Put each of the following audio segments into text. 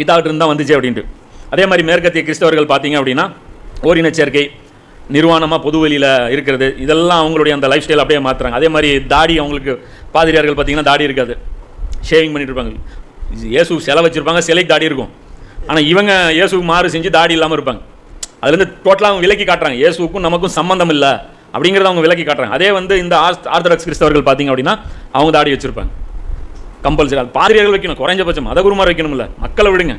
பிதாவிட்டு இருந்தால் தான் வந்துச்சு அப்படின்ட்டு. அதே மாதிரி மேற்கத்திய கிறிஸ்தவர்கள் பார்த்தீங்க அப்படின்னா ஓரின சேர்க்கை நிர்வாணமாக பொதுவெளியில் இருக்கிறது இதெல்லாம் அவங்களுடைய அந்த லைஃப் ஸ்டைல் அப்படியே மாற்றுறாங்க அதே மாதிரி தாடி அவங்களுக்கு பாதிரியார்கள் பார்த்தீங்கன்னா தாடி இருக்காது. ஷேவிங் பண்ணிட்டு இருப்பாங்க இயேசு சிலை வச்சுருப்பாங்க சிலைக்கு தாடி இருக்கும். ஆனால் இவங்க இயேசுக்கு மாறு செஞ்சு தாடி இல்லாமல் இருப்பாங்க. அதுலேருந்து டோட்டலாக அவங்க விலக்கி காட்டுறாங்க. இயேசுக்கும் நமக்கும் சம்மந்தம் இல்லை அப்படிங்கிறத அவங்க விலக்கி காட்டுறாங்க. அதே வந்து இந்த ஆர்த் ஆர்த்தடாக்ஸ் கிறிஸ்தவர்கள் பார்த்தீங்க அப்படின்னா அவங்க தாடி வச்சுருப்பாங்க. கம்பல்சரி அது பாதிரியார்கள் வைக்கணும் குறைஞ்சபட்சம். மதகுருமார் வைக்கணும்ல. மக்களை விடுங்க.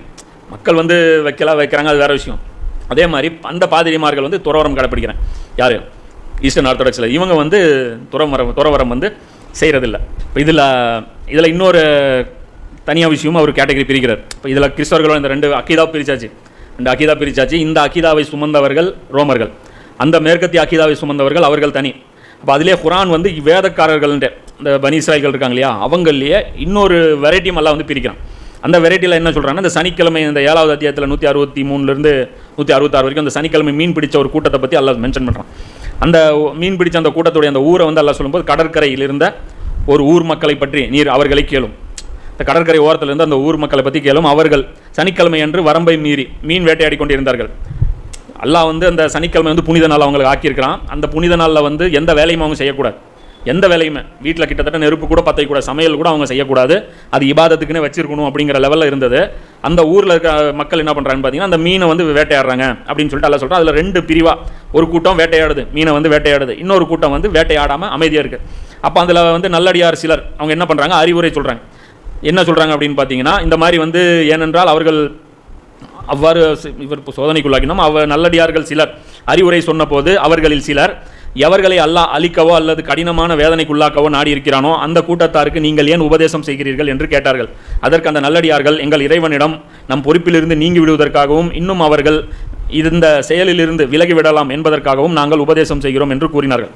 மக்கள் வந்து வைக்கலாம் வைக்கிறாங்க அது வேறு விஷயம். அதே மாதிரி அந்த பாதிரிமார்கள் வந்து துறவரம் கடைப்பிடிக்கிறேன். யார்? ஈஸ்டர்ன் ஆர்த்தடாக்ஸில் இவங்க வந்து துறவரம் துறவரம் வந்து செய்கிறதில்ல இப்போ இதில் இதில் இன்னொரு தனியாக விஷயமும் அவர் கேட்டகரி பிரிக்கிறார். இப்போ இதில் கிறிஸ்தவர்களும் இந்த ரெண்டு அக்கீதா பிரிச்சாச்சு. ரெண்டு அக்கீதா பிரிச்சாச்சு. இந்த அக்கீதாவை சுமந்தவர்கள் ரோமர்கள். அந்த மேற்கத்திய அக்கீதாவை சுமந்தவர்கள் அவர்கள் தனி. அப்போ அதிலே குரான் வந்து வேதக்காரர்கள்ன்ற இந்த பனிசாய்கள் இருக்காங்க இல்லையா? அவங்களையே இன்னொரு வெரைட்டியும் எல்லாம் வந்து பிரிக்கிறான். அந்த வெரைட்டியில் என்ன சொல்கிறாங்கன்னா இந்த சனிக்கிழமை இந்த ஏழாவது அத்தியாயத்தில் நூற்றி அறுபத்தி மூணுலேருந்து நூற்றி அறுபத்தாறு வரைக்கும் அந்த சனிக்கிழமை மீன் பிடிச்ச ஒரு கூட்டத்தை பற்றி எல்லாம் மென்ஷன் பண்ணுறான் அந்த மீன் பிடிச்ச அந்த கூட்டத்துடைய அந்த ஊரை வந்து எல்லாம் சொல்லும்போது கடற்கரையில் இருந்த ஒரு ஊர் மக்களை பற்றி நீர் அவர்களை கேளும். இந்த கடற்கரை ஓரத்திலிருந்து அந்த ஊர் மக்களை பற்றி கேளும். அவர்கள் சனிக்கிழமை அன்று வரம்பை மீறி மீன் வேட்டையாடி கொண்டிருந்தார்கள். அல்லாஹ் வந்து அந்த சனிக்கிழமை வந்து புனித நாள் அவங்களுக்கு ஆக்கியிருக்கிறான். அந்த புனித நாளில் வந்து எந்த வேலையும் அவங்க செய்யக்கூடாது. எந்த வேலையுமே. வீட்டில் கிட்டத்தட்ட நெருப்பு கூட பற்ற கூட சமையல் கூட அவங்க செய்யக்கூடாது. அது இபாதத்துக்குன்னு வச்சிருக்கணும் அப்படிங்கிற லெவலில் இருந்தது. அந்த ஊரில் இருக்க மக்கள் என்ன பண்ணுறாங்கன்னு பார்த்தீங்கன்னா அந்த மீனை வந்து வேட்டையாடுறாங்க அப்படின்னு சொல்லிட்டு அல்ல சொல்கிறோம் அதில் ரெண்டு பிரிவாக ஒரு கூட்டம் வேட்டையாடுது. மீனை வந்து வேட்டையாடுது. இன்னொரு கூட்டம் வந்து வேட்டையாடாமல் அமைதியாக இருக்குது அப்போ அதில் வந்து நல்லடியார் சிலர் அவங்க என்ன பண்ணுறாங்க அறிவுரை சொல்கிறாங்க என்ன சொல்கிறாங்க அப்படின்னு பார்த்தீங்கன்னா இந்த மாதிரி வந்து ஏனென்றால் அவர்கள் அவ்வாறு இவர் சோதனைக்குள்ளாக்கினோம். அவர் நல்லடியார்கள் சிலர் அறிவுரை சொன்னபோது அவர்களில் சிலர் எவர்களை அல்லாஹ் அழிக்கவோ அல்லது கடினமான வேதனைக்குள்ளாக்கவோ நாடி இருக்கிறானோ அந்த கூட்டத்தாருக்கு நீங்கள் ஏன் உபதேசம் செய்கிறீர்கள் என்று கேட்டார்கள். அதற்கு அந்த நல்லடியார்கள் எங்கள் இறைவனிடம் நம் பொறுப்பிலிருந்து நீங்கி விடுவதற்காகவும் இன்னும் அவர்கள் இந்த செயலிலிருந்து விலகி விடலாம் என்பதற்காகவும் நாங்கள் உபதேசம் செய்கிறோம் என்று கூறினார்கள்.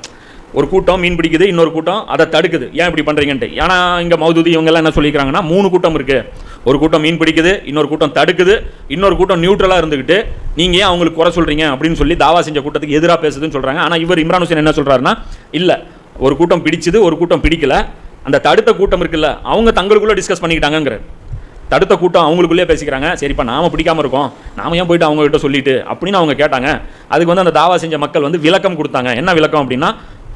ஒரு கூட்டம் மீன் பிடிக்குது இன்னொரு கூட்டம் அதை தடுக்குது. ஏன் இப்படி பண்ணுறீங்கன்ட்டு ஏன்னா இங்கே மௌதுதி இவங்கெல்லாம் என்ன சொல்லிக்கிறாங்கன்னா மூணு கூட்டம் இருக்குது ஒரு கூட்டம் மீன் பிடிக்குது இன்னொரு கூட்டம் தடுக்குது இன்னொரு கூட்டம் நியூட்ரலாக இருந்துக்கிட்டு நீங்கள் ஏன் அவங்களுக்கு குறை சொல்கிறீங்க அப்படின்னு சொல்லி தாவா செஞ்ச கூட்டத்துக்கு எதிராக பேசுதுன்னு சொல்கிறாங்க ஆனால் இவர் இம்ரான் ஹுசேன் என்ன சொல்கிறாருன்னா இல்லை ஒரு கூட்டம் பிடிச்சது ஒரு கூட்டம் பிடிக்கல. அந்த தடுத்த கூட்டம் இருக்குல்ல அவங்க தங்களுக்குள்ளே டிஸ்கஸ் பண்ணிக்கிட்டாங்கங்கிற தடுத்த கூட்டம் அவங்களுக்குள்ளே பேசிக்கிறாங்க. சரிப்பா நாம பிடிக்காமல் இருக்கோம். நாம ஏன் போயிட்டு அவங்ககிட்ட சொல்லிட்டு? அப்படின்னு அவங்க கேட்டாங்க. அதுக்கு வந்து அந்த தாவா செஞ்ச மக்கள் வந்து விளக்கம் கொடுத்தாங்க. என்ன விளக்கம் அப்படின்னா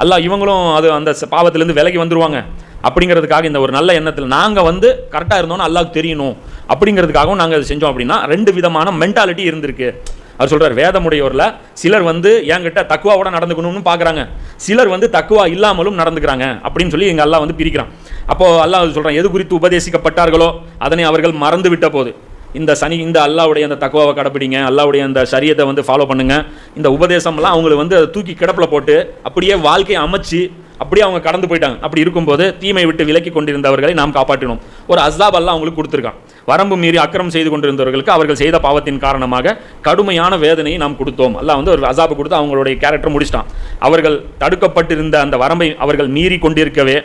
அல்லா இவங்களும் அது அந்த பாவத்திலேருந்து விலகி வந்துருவாங்க. அப்படிங்கிறதுக்காக இந்த ஒரு நல்ல எண்ணத்தில் நாங்கள் வந்து கரெக்டாக இருந்தோம்னு அல்லாவுக்கு தெரியணும். அப்படிங்கிறதுக்காகவும் நாங்கள் அதை செஞ்சோம் அப்படின்னா ரெண்டு விதமான மென்டாலிட்டி இருந்திருக்கு. அவர் சொல்கிறார் வேதமுடையோரில் சிலர் வந்து என்கிட்ட தக்குவாவோட நடந்துக்கணும்னு பார்க்குறாங்க சிலர் வந்து தக்குவா இல்லாமலும் நடந்துக்கிறாங்க அப்படின்னு சொல்லி எங்கள் அல்லாஹ் வந்து பிரிக்கிறான். அப்போ அல்லாஹ் சொல்கிறான் எது குறித்து உபதேசிக்கப்பட்டார்களோ அதனை அவர்கள் மறந்து விட்ட போது. இந்த சனி இந்த அல்லாவுடைய அந்த தக்குவாவை கடைப்பிடிங்க அல்லாவுடைய அந்த சரியத்தை வந்து ஃபாலோ பண்ணுங்க. இந்த உபதேசம்லாம் அவங்களுக்கு வந்து அதை தூக்கி கிடப்பில் போட்டு அப்படியே வாழ்க்கையை அமைச்சு அப்படியே அவங்க கடந்து போயிட்டாங்க. அப்படி இருக்கும்போது தீமை விட்டு விலக்கி கொண்டிருந்தவர்களை நாம் காப்பாற்றினோம். ஒரு அஸ்தாப் அவங்களுக்கு கொடுத்துருக்கான். வரம்பு மீறி அக்கிரம் செய்து கொண்டிருந்தவர்களுக்கு அவர்கள் செய்த பாவத்தின் காரணமாக கடுமையான வேதனையை நாம் கொடுத்தோம். அல்ல வந்து ஒரு அசாப்பு கொடுத்து அவங்களுடைய கேரக்டர் முடிச்சிட்டான். அவர்கள் தடுக்கப்பட்டிருந்த அந்த வரம்பை அவர்கள் மீறி கொண்டிருக்கவே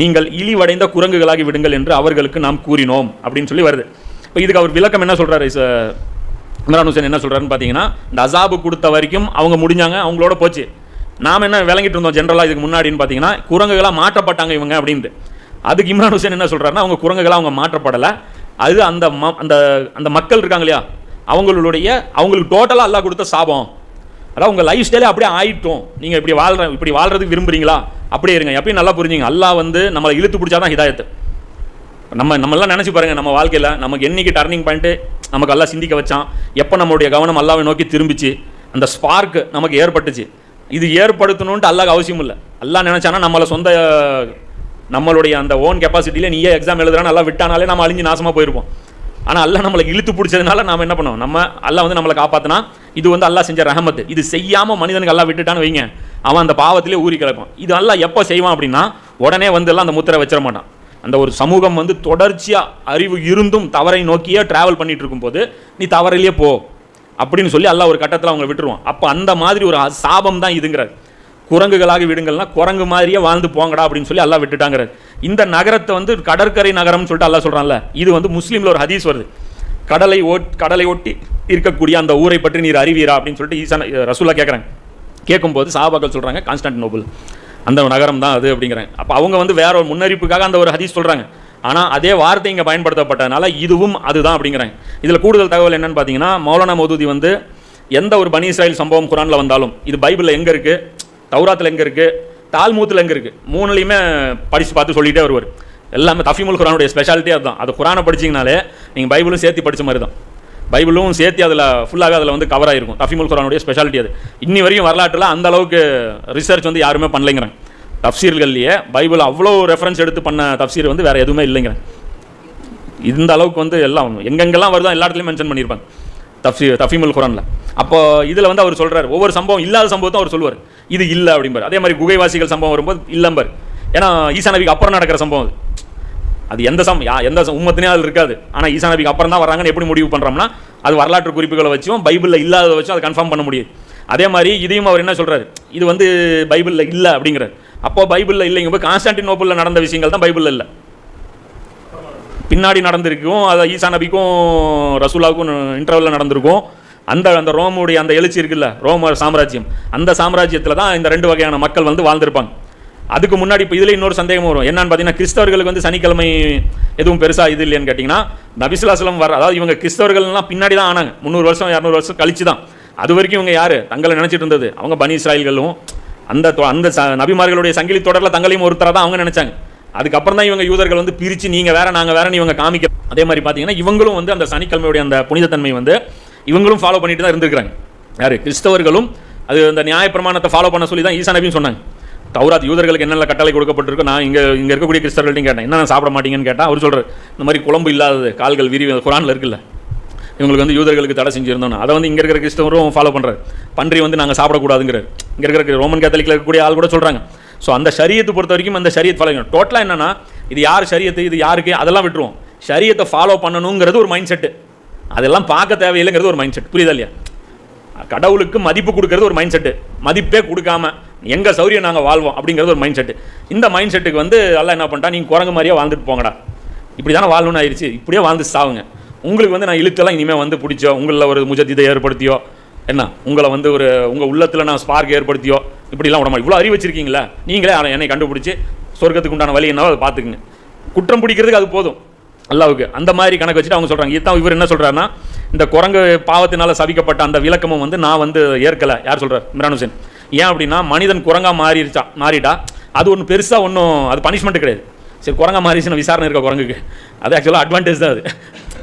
நீங்கள் இழிவடைந்த குரங்குகளாகி விடுங்கள் என்று அவர்களுக்கு நாம் கூறினோம் அப்படின்னு சொல்லி வருது. இப்போ இதுக்கு அவர் விளக்கம் என்ன சொல்கிறாரு இம்ரான் ஹுசேன் என்ன சொல்கிறாருன்னு பார்த்தீங்கன்னா இந்த அசாபு கொடுத்த வரைக்கும் அவங்க முடிஞ்சாங்க அவங்களோட போச்சு. நாம் என்ன விளங்கிட்டு இருந்தோம் ஜென்ரலாக இதுக்கு முன்னாடின்னு பார்த்தீங்கன்னா குரங்குகளாக மாற்றப்பட்டாங்க இவங்க அப்படின்ட்டு. அதுக்கு இம்ரான் ஹுசேன் என்ன சொல்கிறாருன்னா அவங்க குரங்குகளாக அவங்க மாற்றப்படலை. அது அந்த ம அந்த அந்த மக்கள் இருக்காங்க இல்லையா அவங்களுடைய அவங்களுக்கு டோட்டலாக எல்லாம் கொடுத்த சாபம். அதான் உங்கள் லைஃப் ஸ்டைலே அப்படியே ஆயிட்டோம். நீங்கள் இப்படி வாழ்கிற இப்படி வாழ்கிறதுக்கு விரும்புறீங்களா? அப்படியே இருங்க. எப்பயும் நல்லா புரிஞ்சுங்க. அல்லாஹ் வந்து நம்மளை இழுத்து பிடிச்சாதான் ஹிதாயத்து. நம்ம நம்மெல்லாம் நினச்சி பாருங்கள் நம்ம வாழ்க்கையில் நமக்கு என்னைக்கு டர்னிங் பாயிண்ட்டு நமக்கு எல்லாம் சிந்திக்க வச்சான். எப்போ நம்மளுடைய கவனம் அல்லாவை நோக்கி திரும்பிச்சு அந்த ஸ்பார்க் நமக்கு ஏற்பட்டுச்சு. இது ஏற்படுத்தணுன்ட்டு அல்லாஹ் அவசியம் இல்லை. அல்லாஹ் நினச்சானா நம்மளை சொந்த நம்மளுடைய அந்த ஓன் கெப்பாசிட்டியில் நீயே எக்ஸாம் எழுதுறான்னு நல்லா விட்டானாலே நம்ம அழிஞ்சு நாசமாக போயிருப்போம். ஆனால் அல்லா நம்மளை இழுத்து பிடிச்சதுனால நம்ம என்ன பண்ணோம் நம்ம அல்லா வந்து நம்மளை காப்பாற்றினா இது வந்து அல்லா செஞ்ச ரஹமத்து. இது செய்யாமல் மனிதனுக்கு எல்லாம் விட்டுட்டான்னு வைங்க. அவன் அந்த பாவத்திலே ஊறி கிடப்பான். இது எல்லாம் எப்போ செய்வான் அப்படின்னா உடனே வந்து எல்லாம் அந்த முத்திரை வச்சிட மாட்டான். அந்த ஒரு சமூகம் வந்து தொடர்ச்சியாக அறிவு இருந்தும் தவறை நோக்கியே ட்ராவல் பண்ணிட்டு இருக்கும்போது நீ தவறிலேயே போ அப்படின்னு சொல்லி எல்லாம் ஒரு கட்டத்தில் அவங்களை விட்டுருவோம் அப்போ அந்த மாதிரி ஒரு சாபம் தான் இதுங்கிறார். குரங்குகளாக விடுங்கள்னா குரங்கு மாதிரியே வாழ்ந்து போங்கடா அப்படின்னு சொல்லி எல்லாம் விட்டுட்டாங்கிறார். இந்த நகரத்தை வந்து கடற்கரை நகரம்னு சொல்லிட்டு எல்லாம் சொல்கிறான்ல இது வந்து முஸ்லீமில் ஒரு ஹதீஸ் வருது. கடலை ஓட் கடலை ஒட்டி இருக்கக்கூடிய அந்த ஊரை பற்றி நீர் அறிவீரா அப்படின்னு சொல்லிட்டு ஈசான ரசூலா கேட்குறாங்க கேட்கும்போது சாபாக்கள் சொல்கிறாங்க கான்ஸ்டன்ட் நோபல் அந்த நகரம் தான் அது அப்படிங்கிறாங்க. அப்போ அவங்க வந்து வேற ஒரு முன்னறிப்புக்காக அந்த ஒரு ஹதீஸ் சொல்கிறாங்க ஆனால் அதே வார்த்தை இங்கே பயன்படுத்தப்பட்டதுனால இதுவும் அதுதான் அப்படிங்கிறாங்க. இதில் கூடுதல் தகவல் என்னன்னு பார்த்தீங்கன்னா மௌலானா மௌதூதி வந்து எந்த ஒரு பனி இஸ்ராயல் சம்பவம் குரானில் வந்தாலும் இது பைபிளில் எங்கே இருக்குது தௌராத்தில் எங்கே இருக்குது தால்மூத்தில் எங்கே இருக்குது மூணுலேயுமே படித்து பார்த்து சொல்லிகிட்டே வருவார். எல்லாமே தஃபிமுல் குரானுடைய ஸ்பெஷாலிட்டியாக அதுதான். அது குரானை படிச்சிங்கனாலே நீங்கள் பைபிளும் சேர்த்து படித்த மாதிரி தான் பைபிளும் சேர்த்து அதில் ஃபுல்லாக அதில் வந்து கவர் ஆகிருக்கும் தஃபிமுல் குரானுடைய ஸ்பெஷாலிட்டி அது. இன்னி வரையும் வரலாற்றில் அந்த அளவுக்கு ரிசர்ச் வந்து யாருமே பண்ணலைங்கிறாங்க. தப்சீர்கள்லையே பைபிள் அவ்வளோ ரெஃபரன்ஸ் எடுத்து பண்ண தப்சீர் வந்து வேறு எதுவுமே இல்லைங்கிறேன் இந்த அளவுக்கு வந்து எல்லாம் எங்கெங்கெல்லாம் வருதோ எல்லா இடத்துலையும் மென்ஷன் பண்ணியிருப்பாங்க. தப்சி தஃபீமுல் குரானில் அப்போ இதில் வந்து அவர் சொல்கிறார் ஒவ்வொரு சம்பவம் இல்லாத சம்பவத்தை அவர் சொல்லுவார். இது இல்லை அப்படிம்பார். அதே மாதிரி குகைவாசிகள் சம்பவம் வரும்போது இல்லம்பர். ஏன்னா ஈசா நபிக்கு அப்புறம் நடக்கிற சம்பவம் அது. அது எந்த சம் யா எந்த உம்மத்தினே அதில் இருக்காது. ஆனால் ஈசா நபிக்கு அப்புறம் தான் வராங்கன்னு எப்படி முடிவு பண்ணுறோம்னா அது வரலாற்று குறிப்புகளை வச்சும் பைபிளில் இல்லாத வச்சும் அதை கன்ஃபார்ம் பண்ண முடியும். அதே மாதிரி இதையும் அவர் என்ன சொல்கிறாரு இது வந்து பைபிளில் இல்லை அப்படிங்கிறார். அப்போ பைபிளில் இல்லைங்க போய் கான்ஸ்டான்டினோப்பிளில் நடந்த விஷயங்கள் தான் பைபிளில் இல்லை. பின்னாடி நடந்திருக்கும் அதை ஈசா நபிக்கும் ரசூலாவுக்கும் இன்டர்வலில் நடந்திருக்கும். அந்த அந்த ரோமுடைய அந்த எழுச்சி இருக்குல்ல ரோம சாம்ராஜ்யம். அந்த சாம்ராஜ்யத்தில் தான் இந்த ரெண்டு வகையான மக்கள் வந்து வாழ்ந்திருப்பாங்க. அதுக்கு முன்னாடி இப்போ இதில் இன்னொரு சந்தேகம் வரும். என்னன்னு பார்த்தீங்கன்னா கிறிஸ்தவர்களுக்கு வந்து சனிக்கிழமை எதுவும் பெருசாக இது இல்லைன்னு கேட்டிங்கன்னா நபிசுலாசலம் வர அதாவது இவங்க கிறிஸ்தவர்கள்லாம் பின்னாடி தான் ஆனாங்க. முந்நூறு வருஷம் இரநூறு வருஷம் கழிச்சு தான். அது வரைக்கும் இவங்க யார்? தங்களை நினச்சிட்டு இருந்தது. அவங்க பனி இஸ்ராயல்களும் அந்த தொ- அந்த ச- நபிமார்களுடைய சங்கிலி தொடரில் தங்களையும் ஒருத்தராக தான் அவங்க நினச்சாங்க. அதுக்கப்புறம் தான் இவங்க யூதர்கள் வந்து பிரித்து நீங்கள் வேற நாங்கள் வேறன்னு இவங்க காமிக்க அதே மாதிரி பார்த்தீங்கன்னா இவங்களும் வந்து அந்த சனிக்கிழமையுடைய அந்த புனிதத்தன்மை வந்து இவங்களும் ஃபாலோ பண்ணிட்டு தான் இருந்திருக்கிறாங்க. யார்? கிறிஸ்தவர்களும் அது அந்த நியாயப்பிரமாணத்தை ஃபாலோ பண்ண சொல்லி தான் ஈசா நபின்னு சொன்னாங்க. தௌராத் யூதர்களுக்கு என்னென்ன கட்டளை கொடுக்கப்பட்டிருக்கோ நான் இங்கே இங்கே இருக்கக்கூடிய கிறிஸ்தவர்கள்ட்டையும் கேட்டேன். என்ன சாப்பிட மாட்டீங்கன்னு கேட்டால் அவர் சொல்கிறார் இந்த மாதிரி குழம்பு இல்லாதது கால்கள் விரி குரானில் இருக்குல்ல. இவங்களுக்கு வந்து யூதர்களுக்கு தடை செஞ்சுருந்தோம்னா. அதை வந்து இங்கே இருக்கிற கிறிஸ்தவரும் ஃபாலோ பண்ணுறாரு பன்றி வந்து நாங்கள் சாப்பிடக்கூடாதுங்கிறார். இங்கே இருக்கிற ரோமன் கேத்தலிக்கில் இருக்கக்கூடிய ஆள் கூட சொல்கிறாங்க ஸோ அந்த சரியத்தை பொறுத்த வரைக்கும் அந்த சரியத் ஃபாலோ பண்ணணும். டோட்டலாக என்னென்னா இது யார் சரியத்து இது யாருக்கு அதெல்லாம் விட்டுருவோம். சரியத்தை ஃபாலோ பண்ணணுங்கிறது ஒரு மைண்ட் செட்டு அதெல்லாம் பார்க்க தேவையில்லைங்கிறது ஒரு மைண்ட் செட் புரியுதா இல்லையா? கடவுளுக்கு மதிப்பு கொடுக்கறது ஒரு மைண்ட் செட்டு மதிப்பே கொடுக்காம எங்கள் சௌரியம் நாங்கள் வாழ்வோம் அப்படிங்கிறது ஒரு மைண்ட் செட்டு இந்த மைண்ட் செட்டுக்கு வந்து எல்லாம் என்ன பண்ணிட்டா நீங்கள் குரங்கு மாதிரியே வாழ்ந்துட்டு போங்கடா. இப்படி தானே வாழணும்னு ஆயிடுச்சு. இப்படியே வாழ்ந்து சாவுங்க. உங்களுக்கு வந்து நான் இழுத்தெல்லாம் இனிமேல் வந்து பிடிச்சோ உங்களில் ஒரு முஜத்திதை ஏற்படுத்தியோ என்ன? உங்களை வந்து ஒரு உங்கள் உள்ளத்தில் நான் ஸ்பார்க் ஏற்படுத்தியோ இப்படிலாம் விட மாட்டேன். இவ்வளோ அறிவு வச்சிருக்கீங்களா? நீங்களே என்னை கண்டுபிடிச்சி சொர்க்கத்துக்கு உண்டான வழி என்னவோ அதை பார்த்துக்குங்க. குற்றம் பிடிக்கிறதுக்கு அது போதும். அல்லாவுக்கு. அந்த மாதிரி கணக்கு வச்சுட்டு அவங்க சொல்கிறாங்க இதுதான் இவர் என்ன சொல்கிறாருன்னா இந்த குரங்கு பாவத்தினால் சவிக்கப்பட்ட அந்த விளக்கமும் வந்து நான் வந்து ஏற்கலை. யார் சொல்கிறார் இம்ரான் ஹுசேன். ஏன் அப்படின்னா மனிதன் குரங்கா மாறிடுச்சா மாறிட்டா? அது ஒன்றும் பெருசாக ஒன்றும் அது பனிஷ்மெண்ட் கிடையாது. சரி குரங்கா மாறிடுச்சுன்னா விசாரணை இருக்க குரங்குக்கு? அது ஆக்சுவலாக அட்வான்டேஜ் தான் அது.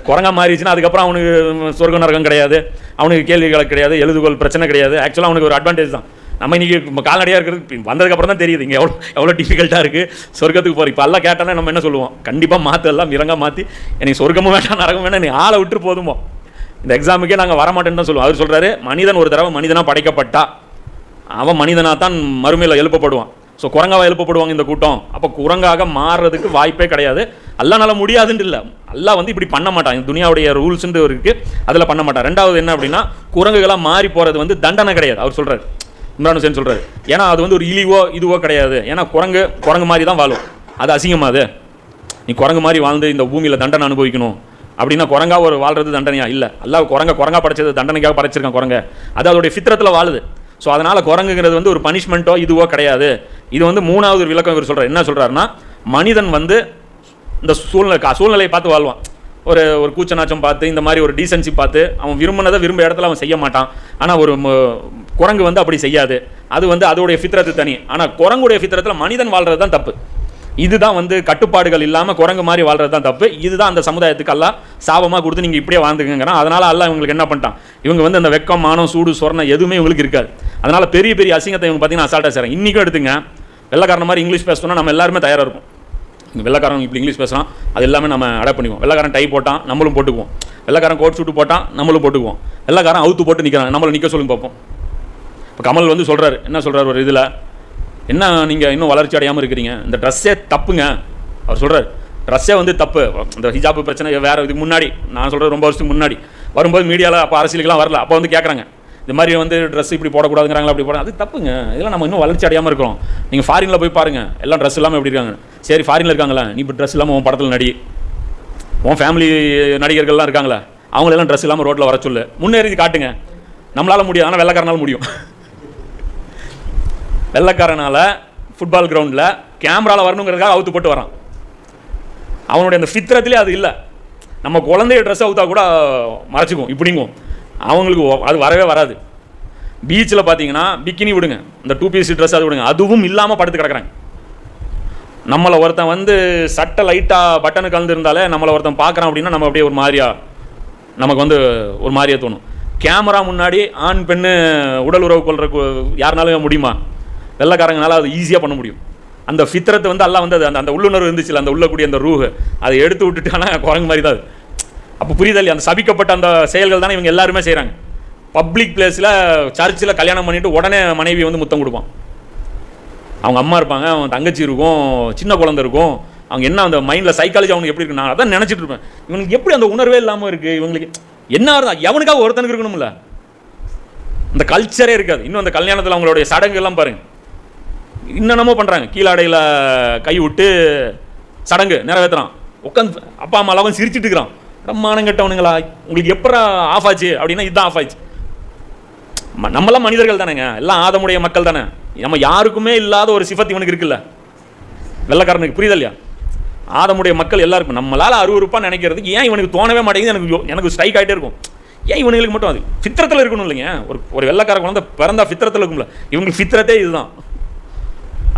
குரங்கா மாறிடுச்சுன்னா அதுக்கப்புறம் அவனுக்கு சொர்க்க நரகம் கிடையாது அவனுக்கு கேள்விகள் கிடையாது எழுதுகோள் பிரச்சனை கிடையாது. ஆக்சுவலாக அவனுக்கு ஒரு அட்வான்டேஜ் தான். நம்ம இன்னைக்கு கால்நடையாக இருக்கிறது வந்ததுக்கப்புறம் தான் தெரியுது இங்கே எவ்வளோ எவ்வளோ டிஃபிகல்ட்டாக இருக்குது சொர்க்கத்துக்கு போகிற இப்போ எல்லாம் கேட்டாலே நம்ம என்ன சொல்லுவோம்? கண்டிப்பாக மாற்றலாம் மிரங்க மாற்றி எனக்கு சொர்க்கமும் வேண்டாம் நரகம் வேண்டாம் நீ ஆளை விட்டு போதுமோ? இந்த எக்ஸாமுக்கே நாங்கள் வரமாட்டேன்னு தான் சொல்லுவோம். அவர் சொல்கிறாரு மனிதன் ஒரு தடவை மனிதனாக படைக்கப்பட்டா அவன் மனிதனாக தான் மறுமையில் எழுப்பப்படுவான். ஸோ குரங்காக எழுப்பப்படுவாங்க இந்த கூட்டம். அப்போ குரங்காக மாறுறதுக்கு வாய்ப்பே கிடையாது. அல்லாஹ்னால முடியாதுன்னு இல்லை. அல்லா வந்து இப்படி பண்ண மாட்டான். துனியாவுடைய ரூல்ஸ்ன்னு இருக்குது அதில் பண்ண மாட்டான். ரெண்டாவது என்ன அப்படின்னா குரங்குகளாக மாறி போகிறது வந்து தண்டனை கிடையாது. அவர் சொல்கிறார் இம்ரான் ஹுசேன் சொல்கிறார் ஏன்னா அது வந்து ஒரு இழிவோ இதுவோ கிடையாது. ஏன்னா குரங்கு குரங்கு மாதிரி தான் வாழும். அது அசிங்கமாக அது? நீ குரங்கு மாதிரி வாழ்ந்து இந்த பூமியில் தண்டனை அனுபவிக்கணும். அப்படின்னா குரங்கா ஒரு வாழ்றது தண்டனையா? இல்லை. அல்லா குரங்க குரங்கா படைச்சது தண்டனைக்காக படைச்சிருக்கான் குரங்க. அது அதோடைய சித்திரத்தில் வாழுது. ஸோ அதனால் குரங்குங்கிறது வந்து ஒரு பனிஷ்மெண்ட்டோ இதுவோ கிடையாது. இது வந்து மூணாவது ஒரு விளக்கம் இவர் சொல்கிறார் என்ன சொல்கிறாருன்னா மனிதன் வந்து இந்த சூழ்நிலை சூழ்நிலையை பார்த்து வாழ்வான். ஒரு ஒரு கூச்ச நாச்சம் பார்த்து இந்த மாதிரி ஒரு டீசன்சி பார்த்து அவன் விரும்பினதை விரும்ப இடத்துல அவன் செய்ய மாட்டான். ஆனால் ஒரு குரங்கு வந்து அப்படி செய்யாது. அது வந்து அதோடைய ஃபித்திரத்து தனி. ஆனால் குரங்குடைய ஃபித்திரத்தில் மனிதன் வாழ்கிறது தான் தப்பு. இதுதான் வந்து கட்டுப்பாடுகள் இல்லாமல் குரங்கு மாதிரி வாழ்றது தான் தப்பு. இதுதான் அந்த சமுதாயத்துக்கு எல்லாம் சாபமாக கொடுத்து நீங்கள் இப்படியே வாழ்ந்துங்கிறான் அதனால் எல்லாம் இவங்களுக்கு என்ன பண்ணிட்டான்? இவங்க வந்து அந்த வெக்கம் மானம் சூடு சொரணம் எதுவுமே இவங்களுக்கு இருக்காது. அதனால் பெரிய பெரிய அசிங்கத்தை இவங்க பார்த்தீங்கன்னா அசால்ட்டாக செய்கிறாங்க இன்றைக்கும் எடுத்துங்க. வெள்ளக்காரன் மாதிரி இங்கிலீஷ் பேசணும்னா நம்ம எல்லாருமே தயாராக இருக்கும் இங்க வெள்ளைக்காரன் இப்படி இங்கிலீஷ் பேசுகிறான் அது எல்லாமே நம்ம அடாப்ட் பண்ணிக்குவோம். வெள்ளைக்காரன் டை போட்டான் நம்மளும் போட்டுக்குவோம். வெள்ளக்காரன் கோட் சூட்டு போட்டான் நம்மளும் போட்டுக்குவோம். வெள்ளைக்காரன் அவுத்து போட்டு நிற்கிறான் நம்மளை நிற்க சொல்லுங்க பார்ப்போம். இப்போ கமல் வந்து சொல்கிறாரு என்ன சொல்கிறார் ஒரு இதில்? என்ன நீங்கள் இன்னும் வளர்ச்சி அடையாமல் இருக்கிறீங்க? இந்த ட்ரெஸ்ஸே தப்புங்க. அவர் சொல்கிறார் ட்ரெஸ்ஸே வந்து தப்பு. இந்த ஹிஜாப்பு பிரச்சனை வேறு இதுக்கு முன்னாடி. நான் சொல்கிறது ரொம்ப வருஷத்துக்கு முன்னாடி. வரும்போது மீடியாவில் அப்போ அரசியலுக்குலாம் வரல. அப்போ வந்து கேட்குறாங்க இந்த மாதிரி வந்து ட்ரெஸ் இப்படி போடக்கூடாதுங்கிறாங்களா அப்படி போட அது தப்புங்க. இதெல்லாம் நம்ம இன்னும் வளர்ச்சி அடையாமல் இருக்கிறோம். நீங்கள் ஃபாரினில் போய் பாருங்கள் எல்லாம் ட்ரெஸ் இல்லாமல் எப்படி இருக்காங்க? சரி ஃபாரினில் இருக்காங்களா நீ இப்போ ட்ரெஸ் இல்லாமல் உன் படத்தில் நடி. உன் ஃபேமிலி நடிகர்கள்லாம் இருக்காங்களா அவங்களெல்லாம் ட்ரெஸ் இல்லாமல் ரோட்டில் வர சொல்லு. முன்னேறி காட்டுங்க. நம்மளால் முடியும். ஆனால் வெள்ளைக்காரனால முடியும். வெள்ளக்காரனால் ஃபுட்பால் கிரவுண்டில் கேமராவில் வரணுங்கிறதுக்காக அவுத்து போட்டு வரான். அவனுடைய அந்த ஃபித்ரத்திலே அது இல்லை. நம்ம குழந்தைய ட்ரெஸ் அவுத்தா கூட மறைச்சிக்கும் இப்படிங்கும் அவங்களுக்கு அது வரவே வராது. பீச்சில் பார்த்தீங்கன்னா பிக்கினி விடுங்க. இந்த டூ பீஸ் ட்ரெஸ் அது விடுங்க. அதுவும் இல்லாமல் படுத்து கிடக்குறாங்க. நம்மளை ஒருத்தன் வந்து சட்டை லைட்டாக பட்டனு கலந்துருந்தாலே நம்மளை ஒருத்தன் பார்க்குறான் அப்படின்னா நம்ம அப்படியே ஒரு மாதிரியா நமக்கு வந்து ஒரு மாதிரியா தோணும். கேமரா முன்னாடி ஆண் பெண்ணு உடல் உறவு கொள்கிற யாருனாலும் முடியுமா? வெள்ளைக்காரங்கனால அது ஈஸியாக பண்ண முடியும். அந்த ஃபித்ரத்தை வந்து எல்லாம் வந்து அது அந்த அந்த உள்ளுணர்வு இருந்துச்சுல அந்த உள்ளக்கூடிய அந்த ரூஹு அதை எடுத்து விட்டுட்டானா குரங்கு மாதிரி தான் அது. அப்போ புரியுதா இல்லையா? அந்த சபிக்கப்பட்ட அந்த செயல்கள் தானே இவங்க எல்லாருமே செய்கிறாங்க பப்ளிக் பிளேஸில் சர்ச்சில் கல்யாணம் பண்ணிட்டு உடனே மனைவி வந்து முத்தம் கொடுப்பான். அவங்க அம்மா இருப்பாங்க அவங்க தங்கச்சி இருக்கும் சின்ன குழந்தை இருக்கும். அவங்க என்ன அந்த மைண்டில் சைக்காலஜி அவனுக்கு எப்படி இருக்கு நான் அதான் நினச்சிட்டு இருப்பேன். இவனுக்கு எப்படி அந்த உணர்வே இல்லாமல் இருக்குது இவங்களுக்கு என்ன இருந்தால் எவனுக்காக ஒருத்தனுக்கு இருக்கணும்ல? அந்த கல்ச்சரே இருக்காது. இன்னும் அந்த கல்யாணத்தில் அவங்களுடைய சடங்கு எல்லாம் பாருங்கள் என்னென்னமோ பண்ணுறாங்க கீழாடையில் கை விட்டு சடங்கு நிறைவேற்றுறான் உட்காந்து அப்பா அம்மா சிரிச்சிட்டு இருக்கிறான். மானம் கெட்டவனுங்களா? உங்களுக்கு எப்பரா ஆஃப் ஆச்சு? அப்படின்னா இதுதான் ஆஃப் ஆச்சு நம்மளாம் மனிதர்கள் தானேங்க. எல்லாம் ஆதமுடைய மக்கள் தானே. நம்ம யாருக்குமே இல்லாத ஒரு சிஃபத் இவனுக்கு இருக்குல்ல? வெள்ளக்காரனுக்கு புரியுதல் இல்லையா? ஆதமுடைய மக்கள் எல்லாருக்கும். நம்மளால் அருவருப்பாக நினைக்கிறதுக்கு ஏன் இவனுக்கு தோணவே மாட்டேங்குது? எனக்கு எனக்கு ஸ்ட்ரைக் ஆகிட்டே இருக்கும். ஏன் இவனுங்களுக்கு மட்டும் அது? சித்திரத்தில் இருக்கணும் இல்லைங்க ஒரு ஒரு வெள்ளக்கார குழந்தை பிறந்தா சித்திரத்தில் இருக்கும்ல. இவங்களுக்கு சித்திரத்தே இதுதான்.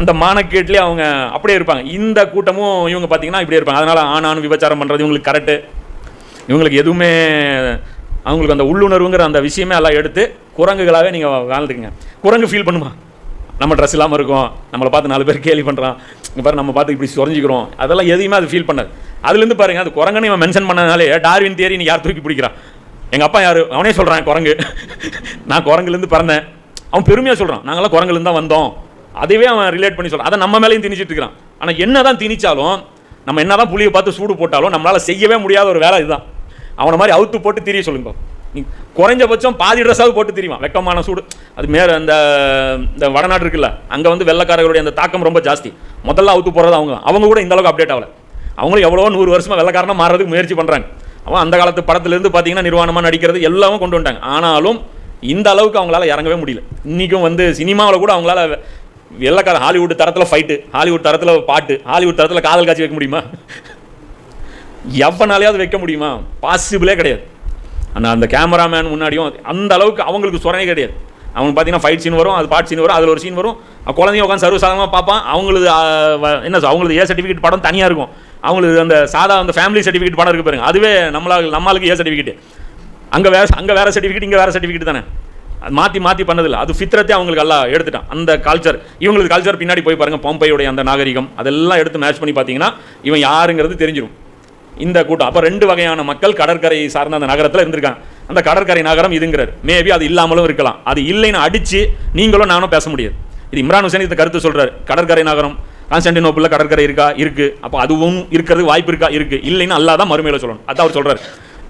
அந்த மானக்கேட்லேயே அவங்க அப்படியே இருப்பாங்க. இந்த கூட்டமும் இவங்க பார்த்தீங்கன்னா இப்படியே இருப்பாங்க. அதனால் ஆனானு விபச்சாரம் பண்ணுறது இவங்களுக்கு கரெக்டு இவங்களுக்கு எதுவுமே அவங்களுக்கு அந்த உள்ளுணர்வுங்கிற அந்த விஷயமே எல்லாம் எடுத்து குரங்குகளாகவே நீங்கள் வாழ்ந்துக்குங்க. குரங்கு ஃபீல் பண்ணுமா? நம்ம ட்ரெஸ் இல்லாமல் இருக்கோம். நம்மளை பார்த்து நாலு பேர் கேலி பண்ணுறான் இங்கே பாரு நம்ம பார்த்து இப்படி சொரிஞ்சிக்கிறோம். அதெல்லாம் எதையுமே அது ஃபீல் பண்ணாது. அதுலேருந்து பாருங்க அது குரங்குன்னு இவன் மென்ஷன் பண்ணனாலே டார்வின் தேரி நீ யார் தூக்கி பிடிக்கிறான்? எங்கள் அப்பா யார்? அவனே சொல்கிறான் குரங்கு. நான் குரங்குலேருந்து பிறந்தேன். அவன் பெருமையாக சொல்கிறான் நாங்களாம் குரங்குலேருந்து தான் வந்தோம். அதுவே அவன் ரிலேட் பண்ணி சொல்கிறான் அதை நம்ம மேலேயும் திணிச்சிட்டு இருக்கிறான். ஆனால் என்ன தான் திணிச்சாலும் நம்ம என்ன தான் புளியை பார்த்து சூடு போட்டாலும் நம்மளால் செய்யவே முடியாத ஒரு வேலை இதுதான். அவனை மாதிரி அவுத்து போட்டு திரிய சொல்லுங்க நீ குறைஞ்சபட்சம் பாதி ட்ரெஸ்ஸாவது போட்டு தெரியுமா வெக்கமான சூடு. அது மேலே அந்த இந்த வடநாடு இருக்குல்ல அங்கே வந்து வெள்ளக்காரர்களுடைய அந்த தாக்கம் ரொம்ப ஜாஸ்தி. முதல்ல அவுத்து போகிறது அவங்க. அவங்க கூட இந்த அளவுக்கு அப்டேட் ஆகலை. அவங்களும் எவ்வளோ நூறு வருஷமாக வெள்ளக்காரனாக மாறதுக்கு முயற்சி பண்ணுறாங்க அவன் அந்த காலத்து படத்துலேருந்து பார்த்தீங்கன்னா நிர்வாணமாக நடிக்கிறது எல்லாமே கொண்டு வந்துட்டாங்க. ஆனாலும் இந்த அளவுக்கு அவங்களால இறங்கவே முடியல. இன்றைக்கும் வந்து சினிமாவில் கூட அவங்களால வெ- ஹாலிவுட் தரத்தில் ஃபைட்டு ஹாலிவுட் தரத்தில் பாட்டு ஹாலிவுட் தரத்தில் காதல் காட்சி வைக்க முடியுமா? எவனாலையாவது வைக்க முடியுமா? பாசிபிளே கிடையாது. ஆனால் அந்த கேமராமேன் முன்னாடியும் அந்த அளவுக்கு அவங்களுக்கு சுரணை கிடையாது. அவங்க பார்த்தீங்கன்னா ஃபைட் சீன் வரும் அது பாட்டு சீன் வரும் அதில் ஒரு சீன் வரும். குழந்தைய உட்காந்து சர்வசாதாரணமாக பார்ப்பான். அவங்களுக்கு என்ன சார் அவங்களுக்கு ஏ சர்டிஃபிகேட் படம் தனியாக இருக்கும். அவங்களுக்கு அந்த சாதா அந்த ஃபேமிலி சர்டிஃபிகேட் படம் இருக்கு பாருங்க. அதுவே நம்மளால் நம்மளுக்கு ஏ சர்டிஃபிகேட் அங்கே வேறு அங்கே வேறு சர்டிஃபிகேட் இங்கே வேறு சர்டிஃபிகேட் தானே? மாற்றி மாற்றி பண்ணதில்ல. அது ஃபித்ரத்தை அவங்களுக்கு எல்லாம் எடுத்துட்டான். அந்த கல்ச்சர் இவங்களுக்கு கல்ச்சர் பின்னாடி போய் பாருங்கள் பொம்பையுடைய அந்த நாகரிகம் அதெல்லாம் எடுத்து மேட்ச் பண்ணி பார்த்தீங்கன்னா இவன் யாருங்கிறது தெரிஞ்சிடும் இந்த கூட்டம். அப்போ ரெண்டு வகையான மக்கள் கடற்கரை சார்ந்த அந்த நகரத்தில் இருந்திருக்காங்க. அந்த கடற்கரை நகரம் இதுங்கிறார். மேபி அது இல்லாமலும் இருக்கலாம். அது இல்லைன்னு அடித்து நீங்களும் நானும் பேச முடியாது. இது இம்ரான் ஹுசேன் இந்த கருத்து சொல்கிறார் கடற்கரை நகரம் கான்ஸ்டன்டினோப்பிளில் கடற்கரை இருக்கா? இருக்குது அப்போ அதுவும் இருக்கிறது வாய்ப்பு இருக்கா? இருக்குது இல்லைன்னு அல்லாதான் மறுமையில் சொல்லணும். அதான் அவர் சொல்கிறார்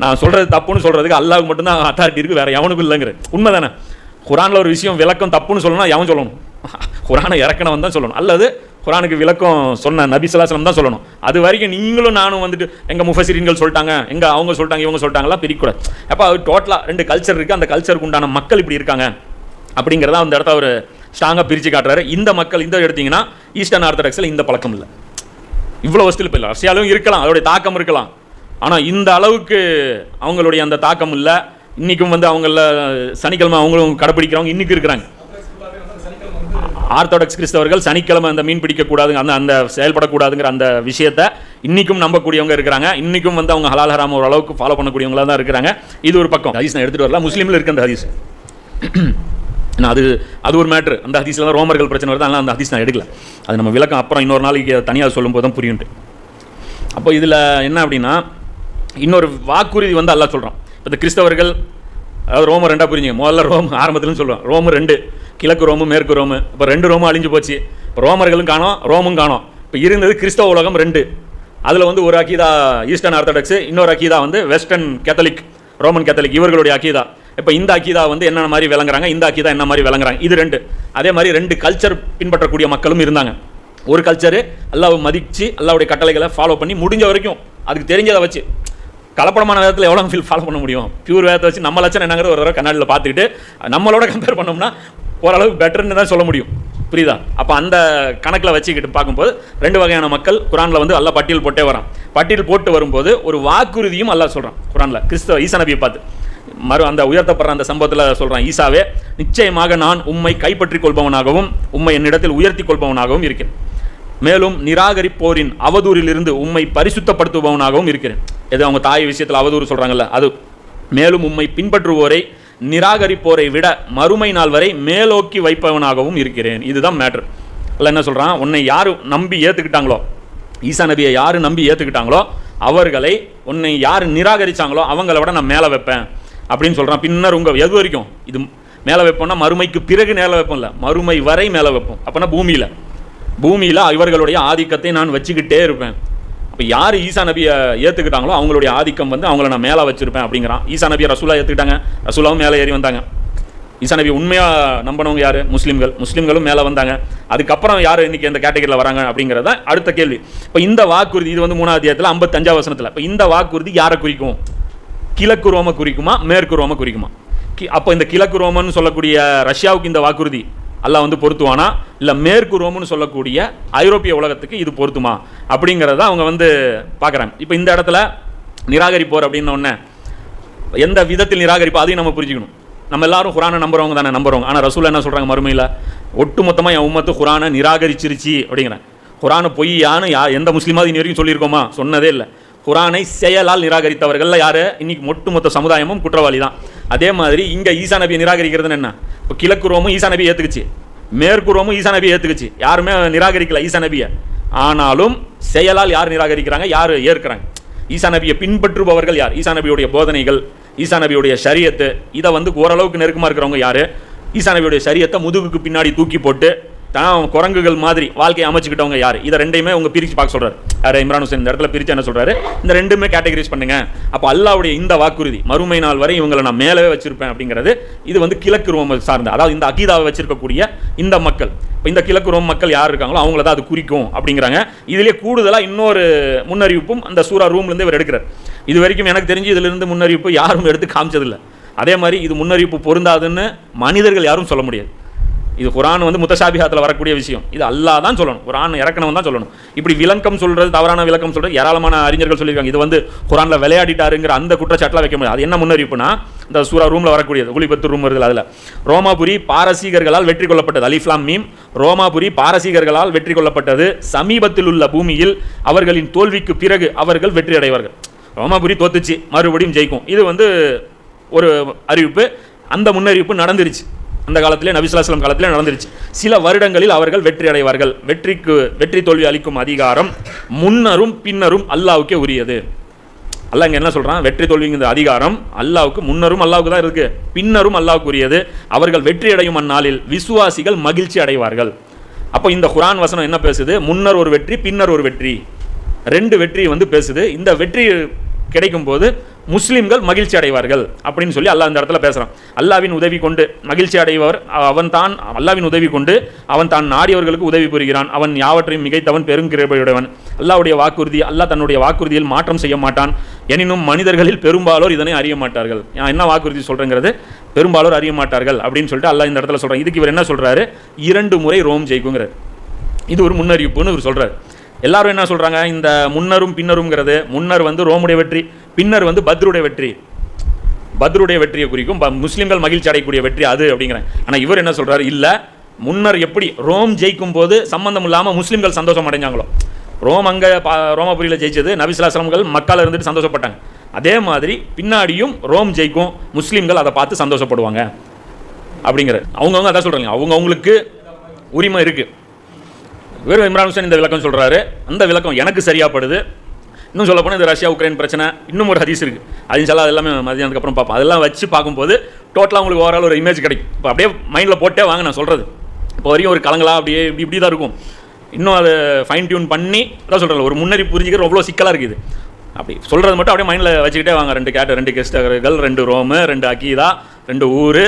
நான் சொல்கிறது தப்புன்னு சொல்கிறதுக்கு அல்லாவுக்கு மட்டும்தான் அத்தாரிட்டி இருக்குது வேறு எவனுக்கும் இல்லைங்கிற. உண்மை தானே குரானில் ஒரு விஷயம் விளக்கம் தப்புன்னு சொல்லணும் எவன் சொல்லணும்? குரானை இறக்கணவன் தான் சொல்லணும். அல்லது குரானுக்கு விளக்கம் சொன்ன நபி ஸல்லல்லாஹு தான் சொல்லணும். அது வரைக்கும் நீங்களும் நானும் வந்துட்டு எங்கள் முஃபசிரீன்கள் சொல்லிட்டாங்க எங்கள் அவங்க சொல்லிட்டாங்க இவங்க சொல்லிட்டாங்களா பிரிக்கூடாது அப்போ அவர் டோட்டலாக ரெண்டு கல்ச்சர் இருக்குது அந்த கல்ச்சருக்கு உண்டான மக்கள் இப்படி இருக்காங்க. அப்படிங்கிறத அந்த இடத்த அவர் ஸ்ட்ராங்காக பிரித்து காட்டுறாரு. இந்த மக்கள் இந்த எடுத்தீங்கன்னா ஈஸ்டர்ன் ஆர்த்தடாக்ஸில் இந்த பழக்கம் இல்லை. இவ்வளோ வசதியில் இப்போ இல்லை. ரஷ்யாலும் இருக்கலாம் அதோடைய தாக்கம் இருக்கலாம். ஆனால் இந்த அளவுக்கு அவங்களுடைய அந்த தாக்கம் இல்லை. இன்றைக்கும் வந்து அவங்கள சனிக்கிழமை அவங்களும் கடைப்பிடிக்கிறவங்க இன்றைக்கும் இருக்கிறாங்க. ஆர்த்தடாக்ஸ் கிறிஸ்தவர்கள் சனிக்கிழமை அந்த மீன் பிடிக்கக்கூடாதுங்க அந்த அந்த செயல்படக்கூடாதுங்கிற அந்த விஷயத்தை இன்றைக்கும் நம்பக்கூடியவங்க இருக்கிறாங்க. இன்றைக்கும் வந்து அவங்க ஹலால் ஹராம் ஓரளவுக்கு ஃபாலோ பண்ணக்கூடியவங்களா தான் இருக்கிறாங்க. இது ஒரு பக்கம். ஹதீஸ் நான் எடுத்துகிட்டு வரலாம் முஸ்லீமில் இருக்க அந்த ஹதீஸ். அது அது ஒரு மேட்ரு அந்த ஹதீஸில் தான் ரோமர்கள் பிரச்சனை வருது. அதனால் அந்த ஹதீஸ் நான் எடுக்கல. அது நம்ம விளக்கம் அப்புறம் இன்னொரு நாளைக்கு தனியாக சொல்லும்போது தான் புரியும்ட்டு. அப்போ இதில் என்ன அப்படின்னா இன்னொரு வாக்குறுதி வந்து அல்லா சொல்கிறான் இப்போ இந்த கிறிஸ்தவர்கள் அதாவது ரோம ரெண்டாக புரிஞ்சுங்க. முதல்ல ரோம் ஆரம்பத்துலன்னு சொல்லுவான். ரோமு ரெண்டு கிழக்கு ரோமு மேற்கு ரோமு. இப்போ ரெண்டு ரோமும் அழிஞ்சு போச்சு. இப்போ ரோமர்களும் காணோம் ரோமும் காணோம். இப்போ இருந்தது கிறிஸ்தவ உலகம் ரெண்டு. அதில் வந்து ஒரு அக்கீதா ஈஸ்டர்ன் ஆர்த்தடாக்ஸ் இன்னொரு அக்கீதா வந்து வெஸ்டர்ன் கேத்தலிக் ரோமன் கேத்தலிக் இவர்களுடைய அக்கீதா இப்போ இந்த அக்கீதா வந்து என்னென்ன மாதிரி விளங்குறாங்க இந்த அக்கீதா என்ன மாதிரி விளங்குறாங்க? இது ரெண்டு. அதே மாதிரி ரெண்டு கல்ச்சர் பின்பற்றக்கூடிய மக்களும் இருந்தாங்க. ஒரு கல்ச்சரு அல்லாவை மதித்து அல்லாவுடைய கட்டளைகளை ஃபாலோ பண்ணி முடிஞ்ச வரைக்கும் அதுக்கு தெரிஞ்சதை வச்சு. கலப்படமான வேதத்தில் எவ்வளோ ஃபீல் ஃபாலோ பண்ண முடியும்? பியூர் வேதத்தை வச்சு நம்ம லட்சம் என்னங்கிற ஒரு தடவை கண்ணாடியில் பார்த்துக்கிட்டு நம்மளோட கம்பேர் பண்ணோம்னா ஓரளவுக்கு பெட்டர்னு தான் சொல்ல முடியும். புரியுதா? அப்போ அந்த கணக்கில் வச்சுக்கிட்டு பார்க்கும்போது ரெண்டு வகையான மக்கள் குரானில் வந்து எல்லாம் பட்டியல் போட்டே வரான். பட்டியல் போட்டு வரும்போது ஒரு வாக்குறுதியும் அல்லாஹ் சொல்கிறான் குரானில். கிறிஸ்தவ ஈசா நபியை பார்த்து. மறு அந்த உயர்த்தப்படுற அந்த சம்பவத்தில் சொல்கிறான் ஈசாவே நிச்சயமாக நான் உம்மை கைப்பற்றிக் கொள்பவனாகவும் உம்மை என்னிடத்தில் உயர்த்தி கொள்பவனாகவும் இருக்கிறேன் மேலும் நிராகரிப்போரின் அவதூறிலிருந்து உம்மை பரிசுத்தப்படுத்துபவனாகவும் இருக்கிறேன். எது அவங்க தாய் விஷயத்தில் அவதூறு சொல்கிறாங்கல்ல அது மேலும் உம்மை பின்பற்றுவோரை நிராகரிப்போரை விட மறுமை நாள் வரை மேலோக்கி வைப்பவனாகவும் இருக்கிறேன். இதுதான் மேட்ரு இல்லை என்ன சொல்கிறான் உன்னை யார் நம்பி ஏற்றுக்கிட்டாங்களோ ஈசா நபியை யார் நம்பி ஏற்றுக்கிட்டாங்களோ அவர்களை உன்னை யார் நிராகரிச்சாங்களோ அவங்கள விட நான் மேலே வைப்பேன் அப்படின்னு சொல்கிறான் பின்னர் உங்கள் எது வரைக்கும்? இது மேலே வைப்போம்னா மறுமைக்கு பிறகு மேலே வைப்போம் இல்லை மறுமை வரை மேலே வைப்போம். அப்போனா பூமியில். பூமியில் இவர்களுடைய ஆதிக்கத்தை நான் வச்சுக்கிட்டே இருப்பேன். அப்போ யார் ஈசா நபியை ஏற்றுக்கிட்டாங்களோ அவங்களுடைய ஆதிக்கம் வந்து அவங்கள நான் மேலே வச்சுருப்பேன் அப்படிங்கிறான். ஈசா நபியை ரசூலா ஏற்றுக்கிட்டாங்க ரசூலாவும் மேலே ஏறி வந்தாங்க. ஈசா நபி உண்மையாக நம்பினவங்க யார்? முஸ்லீம்கள். முஸ்லீம்களும் மேலே வந்தாங்க. அதுக்கப்புறம் யார் இன்றைக்கி எந்த கேட்டகரியில் வராங்க அப்படிங்கிறத அடுத்த கேள்வி. இப்போ இந்த வாக்குறுதி இது வந்து மூணாவது அத்தியாயத்தில் ஐம்பத்தஞ்சாவது வசனத்தில். இப்போ இந்த வாக்குறுதி யாரை குறிக்கும்? கிழக்கு ரோம குறிக்குமா? மேற்கு ரோம குறிக்குமா? கி- அப்போ இந்த கிழக்கு ரோமன்னு சொல்லக்கூடிய ரஷ்யாவுக்கு இந்த வாக்குறுதி. அல்லாஹ் வந்து பொருத்துவானா? இல்லை மேற்கு ரோம்னு சொல்லக்கூடிய ஐரோப்பிய உலகத்துக்கு இது பொருத்துமா? அப்படிங்கிறத அவங்க வந்து பார்க்குறாங்க இப்போ இந்த இடத்துல நிராகரிப்போர் அப்படின்ன ஒன்று எந்த விதத்தில் நிராகரிப்போ அதையும் நம்ம புரிஞ்சுக்கணும். நம்ம எல்லாரும் குரானை நம்புறவங்க தானே நம்புறவங்க. ஆனால் ரசூல் என்ன சொல்கிறாங்க மறுமையில்? ஒட்டு மொத்தமாக என் உம்மத்து குரானை நிராகரிச்சிருச்சு அப்படிங்கிறேன் குரானை பொய்யான்னு யா எந்த முஸ்லீமாவது இனி வரைக்கும் சொல்லியிருக்கோமா? சொன்னதே இல்லை. குரானை செயலால் நிராகரித்தவர்கள் யார்? இன்னைக்கு ஒட்டுமொத்த சமுதாயமும் குற்றவாளி தான் அதே மாதிரி இங்கே ஈசா நபியை நிராகரிக்கிறதுன்னு என்ன? இப்போ கிழக்கு ரோமும் ஈசா நபியை ஏற்றுக்குச்சு மேற்கு ரோமும் ஈசா நபியை ஏற்றுக்குச்சு யாருமே நிராகரிக்கல ஈசா நபியை. ஆனாலும் செயலால் யார் நிராகரிக்கிறாங்க? யார் ஏற்கிறாங்க? ஈசா நபியை பின்பற்றுபவர்கள் யார்? ஈசா நபியுடைய போதனைகள் ஈசா நபியுடைய சரியத்து இதை வந்து ஓரளவுக்கு நெருக்கமாக இருக்கிறவங்க யார்? ஈசா நபியுடைய சரியத்தை முதுகுக்கு பின்னாடி தூக்கி போட்டு தான் குரங்குகள் மாதிரி வாழ்க்கையை அமைச்சுக்கிட்டவங்க யார்? இதை ரெண்டையுமே உங்க பிரித்து பார்க்க சொல்றாரு. யார்? இம்ரான் ஹுசேன் இந்த இடத்துல பிரித்து என்ன சொல்கிறாரு இந்த ரெண்டுமே கேட்டகரைஸ் பண்ணுங்க. அப்போ அல்லாவுடைய இந்த வாக்குறுதி மறுமை நாள் வரை இவங்களை நான் மேலவே வச்சிருப்பேன் அப்படிங்கிறது இது வந்து கிழக்கு ரோம சார்ந்த அதாவது இந்த அகீதாவை வச்சிருக்கக்கூடிய இந்த மக்கள். இப்போ இந்த கிழக்கு ரோம் மக்கள் யார் இருக்காங்களோ அவங்கள தான் அது குறிக்கும் அப்படிங்கிறாங்க. இதுலேயே கூடுதலாக இன்னொரு முன்னறிவிப்பும் அந்த சூரா ரூம்லேருந்து இவர் எடுக்கிறார். இது வரைக்கும் எனக்கு தெரிஞ்சு இதிலிருந்து முன்னறிவிப்பு யாரும் எடுத்து காமிச்சதில்லை. அதே மாதிரி இது முன்னறிவிப்பு பொருந்தாதுன்னு மனிதர்கள் யாரும் சொல்ல முடியாது. இது குரான் வந்து முத்தசாபிஹாத்தில் வரக்கூடிய விஷயம். இது அல்லா தான் சொல்லணும். குரான் இறக்கணும் தான் சொல்லணும். இப்படி விளக்கம் சொல்கிறது தவறான விளக்கம் சொல்கிறது ஏராளமான அறிஞர்கள் சொல்லியிருக்காங்க. இது வந்து குரானில் விளையாடிட்டாருங்கிற அந்த குற்றச்சாட்டில் வைக்க முடியாது. அது என்ன முன்னறிவிப்புனா இந்த சூரா ரூமில் வரக்கூடியது. ஒளிபத்து ரூம் வருது அதில். ரோமாபுரி பாரசீகர்களால் வெற்றி கொள்ளப்பட்டது. அலிஃப்லாம் மீம். ரோமாபுரி பாரசீகர்களால் வெற்றி கொள்ளப்பட்டது. சமீபத்தில் உள்ள பூமியில் அவர்களின் தோல்விக்கு பிறகு அவர்கள் வெற்றி அடைவார்கள். ரோமாபுரி தோத்துச்சு. மறுபடியும் ஜெயிக்கும். இது வந்து ஒரு அறிவிப்பு. அந்த முன்னறிவிப்பு நடந்துருச்சு. அந்த காலத்திலே நபிசுலாஸ்லாம் காலத்திலே நடந்துருச்சு. சில வருடங்களில் அவர்கள் வெற்றி அடைவார்கள். வெற்றிக்கு வெற்றி தோல்வி அளிக்கும் அதிகாரம் முன்னரும் பின்னரும் அல்லாவுக்கே உரியது. அல்லாஹ் இங்கே என்ன சொல்கிறான் வெற்றி தோல்விங்கிற அதிகாரம் அல்லாவுக்கு முன்னரும் அல்லாவுக்கு தான் இருக்குது பின்னரும் அல்லாவுக்கு உரியது. அவர்கள் வெற்றி அடையும் அந்நாளில் விசுவாசிகள் மகிழ்ச்சி அடைவார்கள். அப்போ இந்த குரான் வசனம் என்ன பேசுது? முன்னர் ஒரு வெற்றி பின்னர் ஒரு வெற்றி. ரெண்டு வெற்றி வந்து பேசுது. இந்த வெற்றி கிடைக்கும் போது முஸ்லீம்கள் மகிழ்ச்சி அடைவார்கள் அப்படின்னு சொல்லி அல்லாஹ் இந்த இடத்துல பேசுகிறான் அல்லாவின் உதவி கொண்டு மகிழ்ச்சி அடைவர் அவன் தான் அல்லாவின் உதவி கொண்டு அவன் தான் நாடியவர்களுக்கு உதவி புரிகிறான். அவன் யாவற்றையும் மிகைத்தவன் பெருங்கிரபையுடையவன் அல்லாஹ்வுடைய வாக்குறுதி அல்லாஹ் தன்னுடைய வாக்குறுதியில் மாற்றம் செய்ய மாட்டான். எனினும் மனிதர்களில் பெரும்பாலோர் இதனை அறிய மாட்டார்கள். நான் என்ன வாக்குறுதி சொல்கிறேங்கிறது பெரும்பாலோர் அறிய மாட்டார்கள் அப்படின்னு சொல்லிட்டு அல்லாஹ் இந்த இடத்துல சொல்கிறான் இதுக்கு இவர் என்ன சொல்கிறாரு இரண்டு முறை ரோம் ஜெயிக்குங்கிறார். இது ஒரு முன்னறிவிப்புன்னு இவர் சொல்கிறார் எல்லாரும் என்ன சொல்கிறாங்க இந்த முன்னரும் பின்னருங்கிறது முன்னர் வந்து ரோமுடைய வெற்றி பின்னர் வந்து பத்ருடைய வெற்றி. பத்ருடைய வெற்றியை குறிக்கும் ப- மகிழ்ச்சி அடையக்கூடிய வெற்றி அது அப்படிங்கிறாங்க ஆனால் இவர் என்ன சொல்கிறார் இல்லை முன்னர் எப்படி ரோம் ஜெயிக்கும் போது சம்பந்தம் இல்லாமல் முஸ்லீம்கள் சந்தோஷம் அடைஞ்சாங்களோ? ரோம் அங்கே ரோமபுரியில் ஜெயிச்சது நபிசுலாசலம்கள் மக்கள் இருந்துட்டு சந்தோஷப்பட்டாங்க. அதே மாதிரி பின்னாடியும் ரோம் ஜெயிக்கும் முஸ்லீம்கள் அதை பார்த்து சந்தோஷப்படுவாங்க. அப்படிங்கிற அவங்கவுங்க அதான் சொல்கிறாங்க அவங்கவுங்களுக்கு உரிமை இருக்குது வெறும் இம்ரான் ஹுசேன் இந்த விளக்கம் சொல்கிறாரு அந்த விளக்கம் எனக்கு சரியாப்படுது. இன்னும் சொல்ல போனால் இந்த ரஷ்யா உக்ரைன் பிரச்சனை இன்னும் ஒரு ஹதீஸ் இருக்குது அது இன்ஷால்லா அது எல்லாமே மதியானத்துக்கு அப்புறம் பார்ப்போம். அதெல்லாம் வச்சு பார்க்கும்போது டோட்டலாக உங்களுக்கு ஓவரால் ஒரு இமேஜ் கிடைக்கும். இப்போ அப்படியே மைண்டில் போட்டே வாங்க நான் சொல்கிறது இப்போ வரையும் ஒரு கலங்களாக அப்படியே இப்படி இப்படி தான் இருக்கும். இன்னும் அதை ஃபைன் டியூன் பண்ணி அதான் சொல்கிறேன் ஒரு முன்னறி புரிஞ்சுக்கிற அவ்வளோ சிக்கலாக இருக்குது. அப்படி சொல்கிறது மட்டும் அப்படியே மைண்டில் வச்சுக்கிட்டே வாங்க. ரெண்டு கேட்ட ரெண்டு கெஸ்டர்கள் ரெண்டு ரோமு ரெண்டு அக்கீதா ரெண்டு ஊர்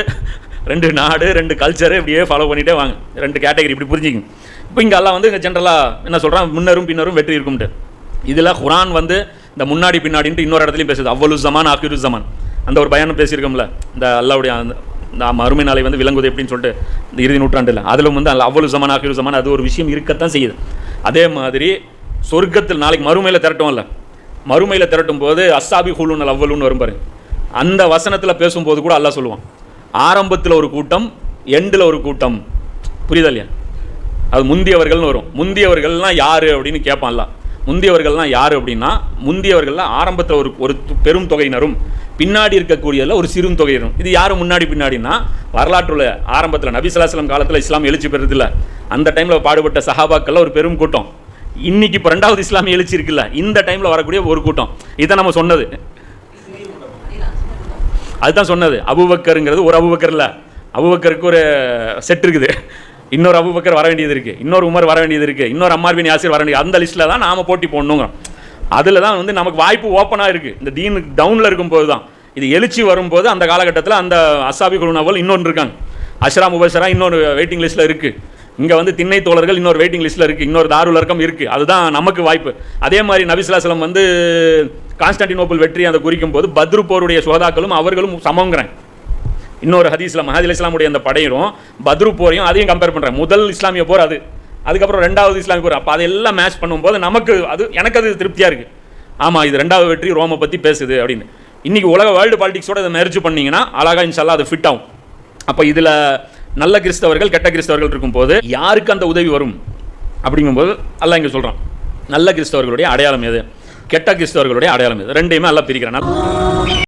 ரெண்டு நாடு ரெண்டு கல்ச்சரு இப்படியே ஃபாலோ பண்ணிகிட்டே வாங்க. ரெண்டு கேட்டகரி இப்படி புரிஞ்சிக்கிங்க. இப்போ இங்கே எல்லாம் வந்து இங்கே ஜென்ரலாக என்ன சொல்கிறான் முன்னரும் பின்னரும் வெற்றி இருக்கும்ட்டு. இதில் குரான் வந்து இந்த முன்னாடி பின்னாடின்ட்டு இன்னொரு இடத்துலையும் பேசுது. அவ்வளவு ஜமான் ஆக்கிரு ஜமான் அந்த ஒரு பயணம் பேசியிருக்கோம்ல. இந்த அல்லாவுடைய அந்த இந்த அருமை நாளை வந்து விளங்குது எப்படின்னு சொல்லிட்டு இந்த இறுதி நூற்றாண்டில். அதிலும் வந்து அல்ல அவ்வளவு ஜமான் ஆக்கிரு ஜமான் அது ஒரு விஷயம் இருக்கத்தான் செய்யுது. அதே மாதிரி சொர்க்கத்தில் நாளைக்கு மறுமையில் திரட்டும்ல. மறுமையில் திரட்டும் போது அஸ்ஸாபி ஹூலுன்னு அவ்வளுன்னு வரும் பாருங்க அந்த வசனத்தில் பேசும்போது கூட அல்லா சொல்லுவான். ஆரம்பத்தில் ஒரு கூட்டம் எண்டில் ஒரு கூட்டம். புரியுதா இல்லையா? அது முந்தியவர்கள்னு வரும். முந்தியவர்கள்லாம் யார் அப்படின்னு கேட்பான்ல முந்தியவர்கள்லாம் யார் அப்படின்னா முந்தியவர்கள்லாம் ஆரம்பத்தில் ஒரு ஒரு பெரும் தொகையினரும் பின்னாடி இருக்கக்கூடியதில் ஒரு சிறு தொகையினரும். இது யார் முன்னாடி பின்னாடின்னா வரலாற்றுல ஆரம்பத்தில் நபிசலாசலம் காலத்தில் இஸ்லாம் எழுச்சி பெறுறதில்ல. அந்த டைமில் பாடுபட்ட சஹாபாக்கள்லாம் ஒரு பெரும் கூட்டம். இன்னைக்கு இப்போ ரெண்டாவது இஸ்லாமிய எழுச்சி இருக்குல்ல இந்த டைமில் வரக்கூடிய ஒரு கூட்டம். இதை நம்ம சொன்னது. அதுதான் சொன்னது. அபுபக்கருங்கிறது ஒரு அபுபக்கர் இல்லை. அபுபக்கருக்கு ஒரு செட் இருக்குது. இன்னொரு அபுபக்கர் வர வேண்டியது இருக்குது இன்னொரு உமர் வர வேண்டியது இருக்குது இன்னொரு அம்மார் பின் யாசிர் வர வேண்டியது அந்த லிஸ்ட்டில் தான் நாம் போட்டி போடணுங்கிறோம் அதில் தான் வந்து நமக்கு வாய்ப்பு ஓப்பனாக இருக்குது இந்த தீன் டவுனில் இருக்கும்போது தான். இது எழுச்சி வரும்போது அந்த காலகட்டத்தில் அந்த அசாபி குழுனவல் இன்னொன்று இருக்காங்க. அஷ்ரா முபஷரா இன்னொரு வெயிட்டிங் லிஸ்ட்டில் இருக்குது இங்கே வந்து திண்ணை தோழர்கள் இன்னொரு வெயிட்டிங் லிஸ்ட்டில் இருக்குது இன்னொரு தாருல் இறக்கம் இருக்குது அதுதான் நமக்கு வாய்ப்பு. அதே மாதிரி நபிசுலாசலம் வந்து கான்ஸ்டான்டினோப்பிள் வெற்றி அதை குறிக்கும் போது பத்ரு போருடைய சுகதாக்களும் அவர்களும் சமங்கிறேன் இன்னொரு ஹதீஸ்ல மஹதி இஸ்லாமுடைய அந்த படையும் பத்ரு போரையும் அதையும் கம்பேர் பண்ணுறேன் முதல் இஸ்லாமிய போர் அது. அதுக்கப்புறம் ரெண்டாவது இஸ்லாமிய போர். அப்போ அதெல்லாம் மேட்ச் பண்ணும்போது நமக்கு அது எனக்கு அது திருப்தியாக இருக்குது ஆமாம் இது ரெண்டாவது வெற்றி ரோமை பற்றி பேசுது அப்படின்னு. இன்றைக்கி உலக வேர்ல்டு பாலிடிக்ஸோட இதை மெர்ஜ் பண்ணிங்கன்னா அழகாக இன்ஷால்லா அது ஃபிட் ஆகும். அப்போ இதில் நல்ல கிறிஸ்தவர்கள் கெட்ட கிறிஸ்தவர்கள் இருக்கும்போது யாருக்கு அந்த உதவி வரும்? அப்படிங்கும்போது அல்லாஹ் இங்கே சொல்கிறான் நல்ல கிறிஸ்தவர்களுடைய அடையாளம் எது? கெட்ட கிறிஸ்தவர்களுடைய அடையாளம் எது? ரெண்டையுமே எல்லாம் பிரிக்கிறான்.